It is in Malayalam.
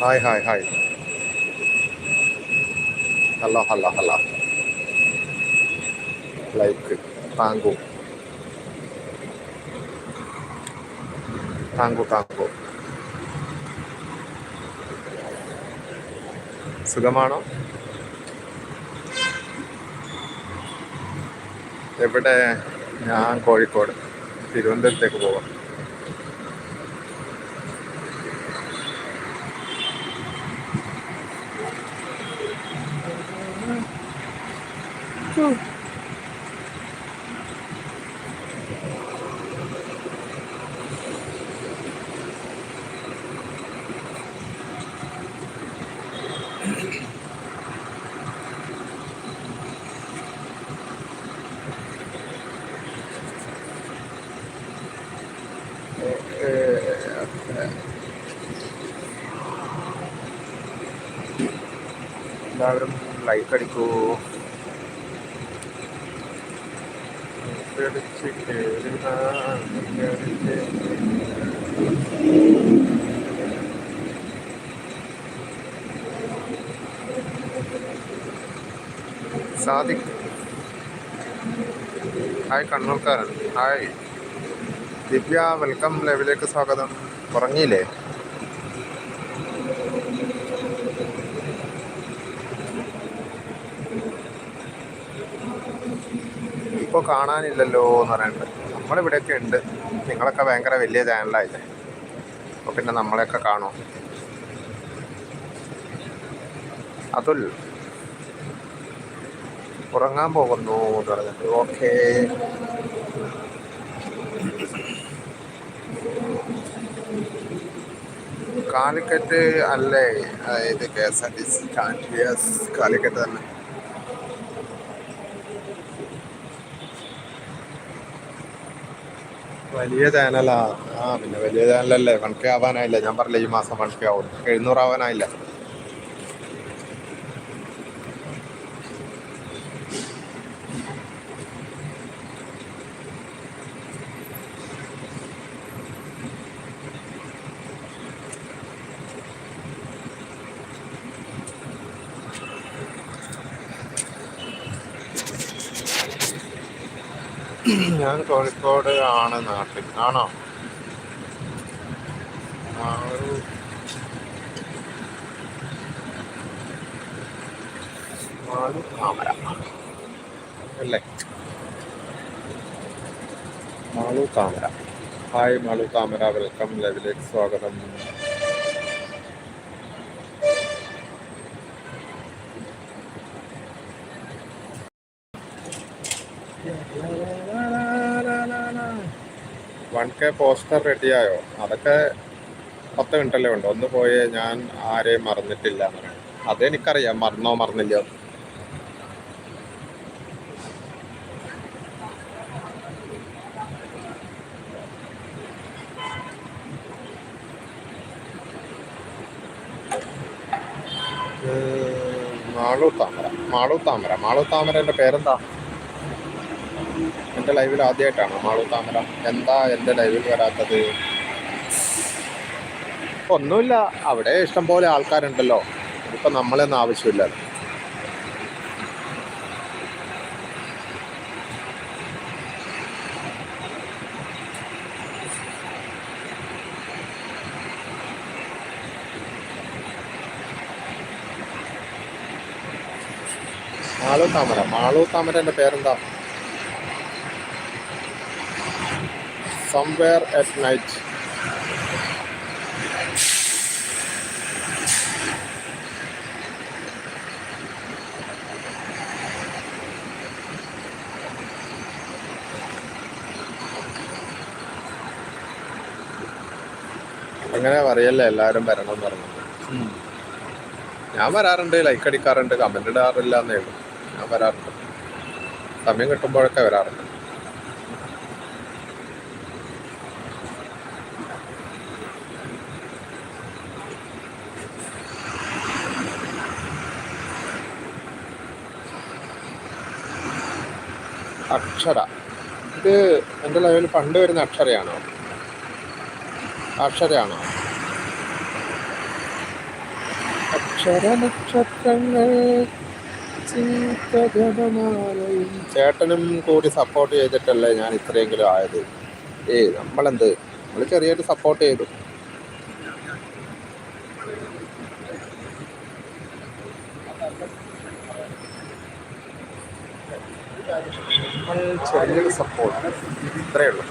Hi hi hi hello hello hello like thank you thank you thank you സുഖമാണോ? എവിടെ? ഞാൻ കോഴിക്കോട്. തിരുവനന്തപുരത്തേക്ക് പോവാം. എല്ലാവരും ലൈക്ക് അടിക്കൂ. സാദിഖ്. ഹായ് കണ്ണൂർക്കാരൻ. ഹായ്. ദിവ്യ വെൽക്കം ലൈവിലേക്ക് സ്വാഗതം. ഉറങ്ങിയില്ലേ? ഇപ്പോൾ കാണാനില്ലല്ലോ എന്ന് പറയുന്നുണ്ട് നമ്മളിവിടെയൊക്കെ ഉണ്ട്. നിങ്ങളൊക്കെ ഭയങ്കര വലിയ ചാനലായില്ലേ അപ്പോൾ പിന്നെ നമ്മളെയൊക്കെ കാണും. അതുൽ. ഉറങ്ങാൻ പോകുന്നു എന്ന് പറഞ്ഞിട്ട്. ഓക്കേ. കാലിക്കറ്റ് അല്ലേ? അതായത് K S R T C Calicut തന്നെ. വലിയ ചാനലാ ആ. പിന്നെ വലിയ ചാനലല്ലേ വൺ കെ ആവാനായില്ല. ഞാൻ പറഞ്ഞില്ല ഈ മാസം വൺ കെ ആവും എഴുന്നൂറ് ആവാനായില്ല ഞാൻ കോഴിക്കോട് ആണ് നാട്ടിൽ. ആണോ? ഒരു അല്ലേ? മാളു താമര. ഹായ് മാളു താമര. വെൽക്കം ലൈവിലേക്ക് സ്വാഗതം. വൺ കെ പോസ്റ്റർ റെഡിയായോ? അതൊക്കെ പത്ത് മിനിറ്റല്ലേ ഉണ്ട് ഒന്ന് പോയേ ഞാൻ ആരെയും മറന്നിട്ടില്ല അതെനിക്കറിയാം. മറന്നോ മറന്നില്ലയോ? ഏഹ്, മാളു താമര മാളു താമര മാളു താമരന്റെ പേരെന്താ? എന്റെ ലൈവിൽ ആദ്യമായിട്ടാണ് മാളു താമര എന്താ എന്റെ ലൈവിൽ വരാത്തത്? ഒന്നുമില്ല. അവിടെ ഇഷ്ടംപോലെ ആൾക്കാരുണ്ടല്ലോ. ഇപ്പം നമ്മളെന്ന് ആവശ്യമില്ല. മാളു താമര മാളു എന്റെ പേരെന്താ? Somewhere at night. അങ്ങനെ പറയല്ലേ എല്ലാവരും വരണം എന്ന് പറഞ്ഞു ഞാൻ വരാറുണ്ട് ലൈക്ക് അടിക്കാറുണ്ട് കമന്റ് ഇടാറില്ല എന്നേ ഉള്ളൂ. ഞാൻ വരാറുണ്ട്. സമയം കിട്ടുമ്പോഴൊക്കെ വരാറുണ്ട്. അക്ഷര. ഇത് എന്റെ ലൈവിൽ പണ്ട് വരുന്ന അക്ഷരയാണോ? അക്ഷരയാണോ? അക്ഷര നക്ഷത്രങ്ങൾ. ചേട്ടനും കൂടി സപ്പോർട്ട് ചെയ്തിട്ടല്ലേ ഞാൻ ഇത്രയെങ്കിലും ആയത്? ഏയ് നമ്മളെന്ത്? നമ്മൾ ചെറിയൊരു സപ്പോർട്ട് ചെയ്തു. നമ്മൾ ചെറിയൊരു സപ്പോർട്ട് ഇത്രയേ ഉള്ളൂ.